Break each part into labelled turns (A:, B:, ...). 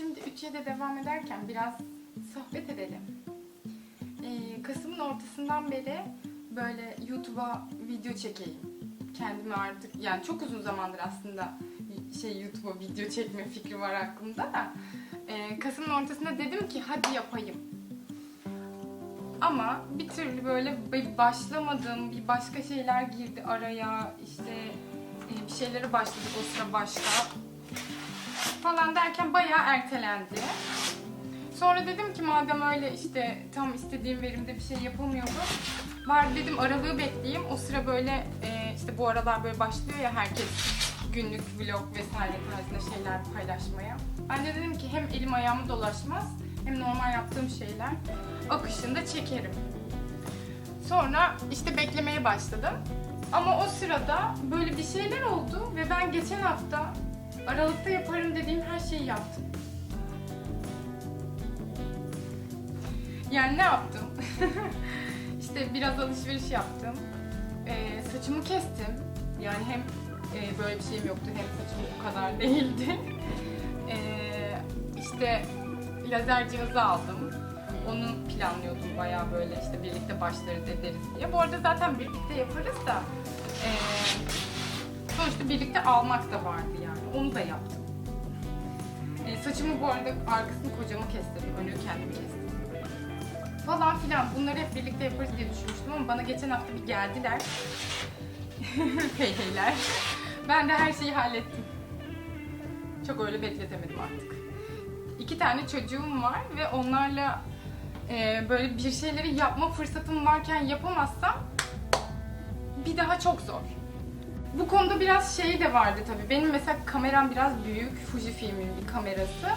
A: Şimdi 3'e de devam ederken biraz sohbet edelim. Ee, Kasım'ın ortasından beri böyle YouTube'a video çekeyim. Kendime artık yani çok uzun zamandır aslında şey YouTube'a video çekme fikri var aklımda da. Ee, Kasım'ın ortasında dedim ki hadi yapayım. Ama bir türlü böyle bir başlamadım, bir başka şeyler girdi araya, işte e, bir şeylere başladık o sıra başka falan derken bayağı ertelendi. Sonra dedim ki madem öyle işte tam istediğim verimde bir şey yapamıyorum. Var dedim aralığı bekleyeyim. O sıra böyle e, işte bu aralar böyle başlıyor ya herkes günlük vlog vesaire tarzında şeyler paylaşmaya. Ben de dedim ki hem elim ayağımı dolaşmaz hem normal yaptığım şeyler akışında çekerim. Sonra işte beklemeye başladım. Ama o sırada böyle bir şeyler oldu ve ben geçen hafta Aralıkta yaparım dediğim her şeyi yaptım. Yani ne yaptım? işte biraz alışveriş yaptım. Ee, saçımı kestim. Yani hem e, böyle bir şeyim yoktu hem saçım o kadar değildi. Ee, işte lazer cihazı aldım. Onu planlıyordum bayağı böyle işte birlikte başlarız ederiz diye. Bu arada zaten birlikte yaparız da e, sonuçta birlikte almak da vardı yani. Onu da yaptım. E, saçımı bu arada arkasını kocama kestirdim, önünü kendim kestim. Falan filan bunları hep birlikte yaparız diye düşünmüştüm ama bana geçen hafta bir geldiler. Heyheyler. Ben de her şeyi hallettim. Çok öyle bekletemedim artık. İki tane çocuğum var ve onlarla e, böyle bir şeyleri yapma fırsatım varken yapamazsam bir daha çok zor. Bu konuda biraz şey de vardı tabii. Benim mesela kameram biraz büyük. Fujifilm'in bir kamerası.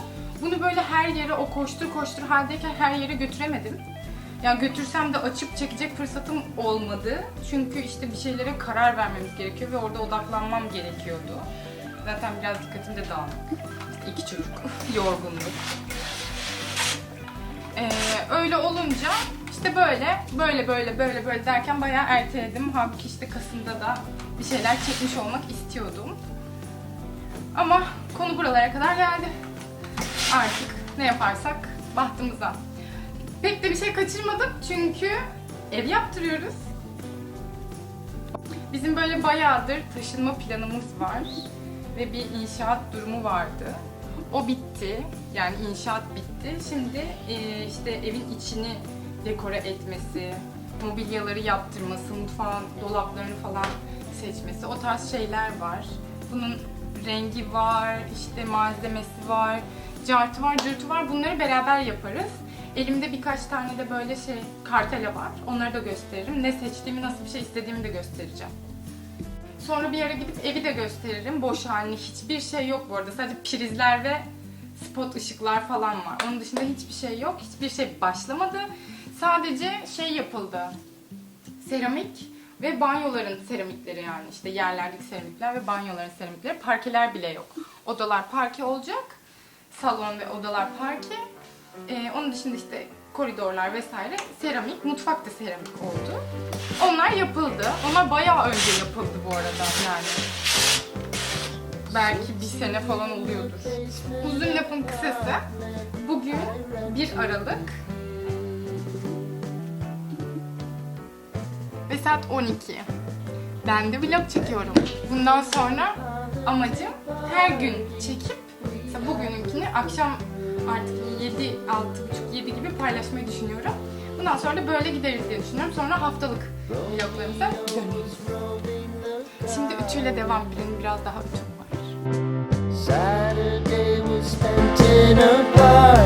A: Bunu böyle her yere o koştur koştur haldeyken her yere götüremedim. Yani götürsem de açıp çekecek fırsatım olmadı. Çünkü işte bir şeylere karar vermemiz gerekiyor ve orada odaklanmam gerekiyordu. Zaten biraz dikkatim de dağınık. İşte iki çocuk, yorgunluk. Ee, öyle olunca işte böyle, böyle böyle böyle böyle derken bayağı erteledim. Halbuki işte Kasım'da da bir şeyler çekmiş olmak istiyordum. Ama konu buralara kadar geldi. Artık ne yaparsak bahtımıza. Pek de bir şey kaçırmadım çünkü ev yaptırıyoruz. Bizim böyle bayağıdır taşınma planımız var ve bir inşaat durumu vardı. O bitti. Yani inşaat bitti. Şimdi e, işte evin içini dekore etmesi, mobilyaları yaptırması, mutfağın dolaplarını falan seçmesi, o tarz şeyler var. Bunun rengi var, işte malzemesi var, cartı var, cırtı var. Bunları beraber yaparız. Elimde birkaç tane de böyle şey kartela var. Onları da gösteririm. Ne seçtiğimi, nasıl bir şey istediğimi de göstereceğim. Sonra bir yere gidip evi de gösteririm. Boş halini hiçbir şey yok bu arada. Sadece prizler ve spot ışıklar falan var. Onun dışında hiçbir şey yok. Hiçbir şey başlamadı. Sadece şey yapıldı. Seramik ve banyoların seramikleri yani işte yerlerdeki seramikler ve banyoların seramikleri. Parkeler bile yok. Odalar parke olacak. Salon ve odalar parke. Ee, onun dışında işte koridorlar vesaire seramik, mutfak da seramik oldu. Onlar yapıldı. Onlar bayağı önce yapıldı bu arada yani. Belki bir sene falan oluyordur. Uzun lafın kısası. Bugün 1 Aralık saat 12. Ben de vlog çekiyorum. Bundan sonra amacım her gün çekip mesela bugününkini akşam artık 7, 6.30, 7 gibi paylaşmayı düşünüyorum. Bundan sonra da böyle gideriz diye düşünüyorum. Sonra haftalık vloglarımıza dönüyoruz. Şimdi ütüyle devam. Benim biraz daha ütüm var.
B: Saturday was spent in a bar.